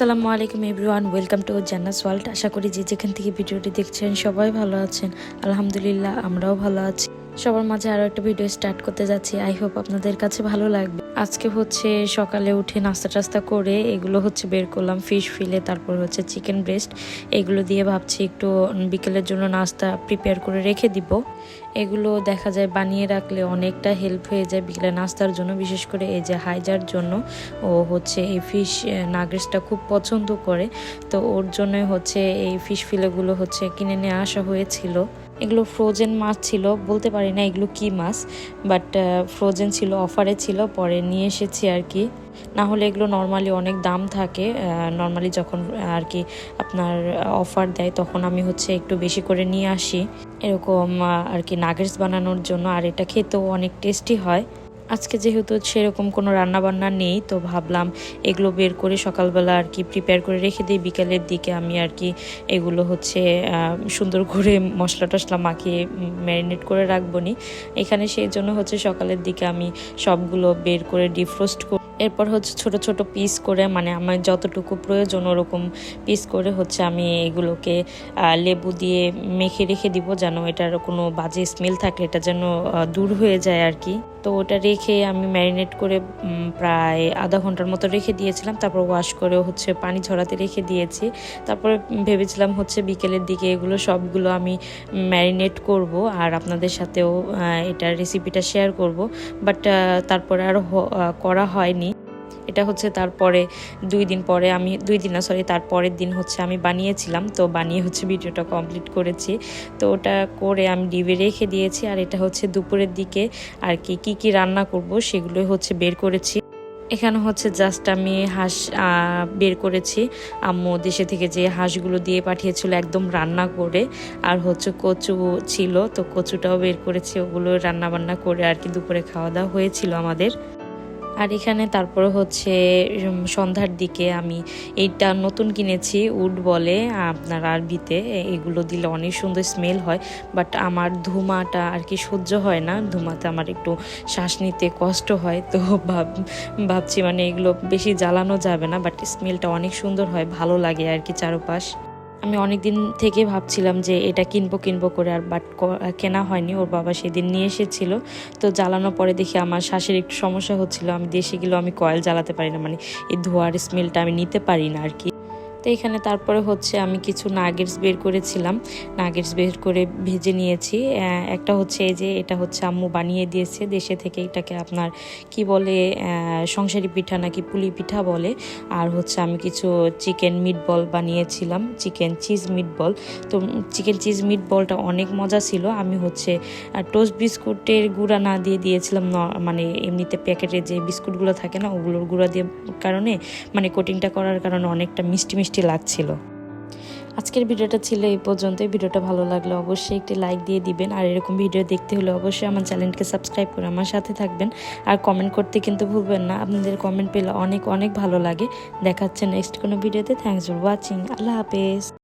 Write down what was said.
আসসালামু আলাইকুম everyone, welcome to Jannas world. আশা করি যে যেখান থেকে ভিডিওটি দেখছেন সবাই ভালো আছেন। আলহামদুলিল্লাহ, আমরাও ভালো আছি। সবার মাঝে আরও একটা ভিডিও স্টার্ট করতে যাচ্ছি। আই হোপ আপনাদের কাছে ভালো লাগবে। আজকে হচ্ছে সকালে উঠে নাস্তা টাস্তা করে এগুলো হচ্ছে বের করলাম ফিশ ফিলে তারপর হচ্ছে চিকেন ব্রেস্ট এগুলো দিয়ে ভাবছি একটু বিকেলের জন্য নাস্তা প্রিপেয়ার করে রেখে দিব। এগুলো দেখা যায় বানিয়ে রাখলে অনেকটা হেল্প হয়ে যায় বিকেলে নাস্তার জন্য, বিশেষ করে এই যে হাইজার জন্য। ও হচ্ছে এই ফিশ নাগেটসটা খুব পছন্দ করে। তো ওর জন্যই হচ্ছে এই ফিশ ফিলেগুলো হচ্ছে কিনে নিয়ে আসা হয়েছিল। এগুলো ফ্রোজেন মাছ ছিল, বলতে পারি না এগুলো কি মাছ বাট ফ্রোজেন ছিল অফারে ছিল, পরে নিয়ে এসেছি আর কি। না হলে এগুলো নর্মালি অনেক দাম থাকে নর্মালি যখন আর কি আপনার অফার দেয় তখন আমি হচ্ছে একটু বেশি করে নিয়ে আসি। এরকম আর কি নাগেটস বানানোর জন্য, আর এটা খেতেও অনেক টেস্টি হয়। আজকে যেহেতু সেরকম কোনো রান্না বান্না নেই, তো ভাবলাম এগুলো বের করে সকালবেলা আর কি প্রিপেয়ার করে রেখে দিই। বিকালের দিকে আমি আর কি এগুলো হচ্ছে সুন্দর করে মশলা টশলা মাখিয়ে ম্যারিনেট করে রাখব নি। এখানে সেই জন্য হচ্ছে সকালের দিকে আমি সবগুলো বের করে ডিফ্রোস্ট করি এরপর হচ্ছে ছোট ছোট পিস করে মানে আমার যতটুকু প্রয়োজন ওরকম পিস করে হচ্ছে আমি এগুলোকে লেবু দিয়ে মেখে রেখে দিব যেন এটার কোনো বাজে স্মেল থাকলে এটা যেন দূর হয়ে যায় আর কি তো ওটা রেখে আমি ম্যারিনেট করে প্রায় আধা ঘণ্টার মতো রেখে দিয়েছিলাম। তারপর ওয়াশ করে হচ্ছে পানি ঝরাতে রেখে দিয়েছি। তারপরে ভেবেছিলাম হচ্ছে বিকেলের দিকে এগুলো সবগুলো আমি ম্যারিনেট করব আর আপনাদের সাথেও এটার রেসিপিটা শেয়ার করব। বাট তারপরে আর করা হয়নি। এটা হচ্ছে তারপরে দুই দিন পরে আমি, দুই দিন না সরি তার পরের দিন হচ্ছে আমি বানিয়েছিলাম। তো বানিয়ে হচ্ছে ভিডিওটা কমপ্লিট করেছি। তো ওটা করে আমি ডিবে রেখে দিয়েছি। আর এটা হচ্ছে দুপুরের দিকে আর কি কি কি রান্না করব সেগুলোই হচ্ছে বের করেছি। এখানে হচ্ছে জাস্ট আমি হাঁস বের করেছি। আম্মু দেশে থেকে যে হাঁসগুলো দিয়ে পাঠিয়েছিল একদম রান্না করে। আর হচ্ছে কচু ছিল, তো কচুটাও বের করেছি। ওগুলো রান্না বান্না করে আর কি দুপুরে খাওয়া দাওয়া হয়েছিল আমাদের। আর এখানে তারপরে হচ্ছে সন্ধ্যার দিকে আমি এইটা নতুন কিনেছি, উড বলে, আপনার আরবিতে। এগুলো দিলে অনেক সুন্দর স্মেল হয় বাট আমার ধুমাটা আর কি সহ্য হয় না। ধুমাতে আমার একটু শ্বাস নিতে কষ্ট হয়, তো ভাব, ভাবছি মানে এগুলো বেশি জ্বালানো যাবে না বাট স্মেলটা অনেক সুন্দর হয়, ভালো লাগে আর কি চারপাশ। আমি অনেক দিন থেকে ভাবছিলাম যে এটা কিনবো কিনবো করে আর বাট কেনা হয়নি। ওর বাবা সেদিন নিয়ে এসেছিল। তো জ্বালানোর পরে দেখি আমার শ্বাসের একটু সমস্যা হচ্ছিল। আমি দেশে গেলেও আমি কয়েল জ্বালাতে পারি না। মানে এই ধোয়ার স্মেলটা আমি নিতে পারি না আর কি। তো এখানে তারপরে হচ্ছে আমি কিছু নাগেটস বের করেছিলাম। নাগেটস বের করে ভেজে নিয়েছি। একটা হচ্ছে এই যে, এটা হচ্ছে আম্মু বানিয়ে দিয়েছে দেশে থেকে এটাকে আপনার কি বলে সংসারি পিঠা নাকি পুলি পিঠা বলে। আর হচ্ছে আমি কিছু চিকেন মিট বল বানিয়েছিলাম চিকেন চিজ মিট বল তো চিকেন চিজ মিট বলটা অনেক মজা ছিল। আমি হচ্ছে টোস্ট বিস্কুটের গুঁড়া না দিয়ে দিয়েছিলাম মানে এমনিতে প্যাকেটে যে বিস্কুটগুলো থাকে না, ওগুলোর গুঁড়া দিয়ে কারণে মানে কোটিংটা করার কারণে অনেকটা মিষ্টি মিষ্টি লাগছিল। আজকের ভিডিওটা ছিল এই পর্যন্তই। ভিডিওটা ভালো লাগলে অবশ্যই একটি লাইক দিয়ে দিবেন। আর এরকম ভিডিও দেখতে হলে অবশ্যই আমার চ্যানেলকে সাবস্ক্রাইব করে আমার সাথে থাকবেন। আর কমেন্ট করতে কিন্তু ভুলবেন না। আপনাদের কমেন্ট পেলে অনেক অনেক ভালো লাগে। দেখাচ্ছে নেক্সট কোনো ভিডিওতে। থ্যাংকস ফর ওয়াচিং আল্লাহ হাফেজ।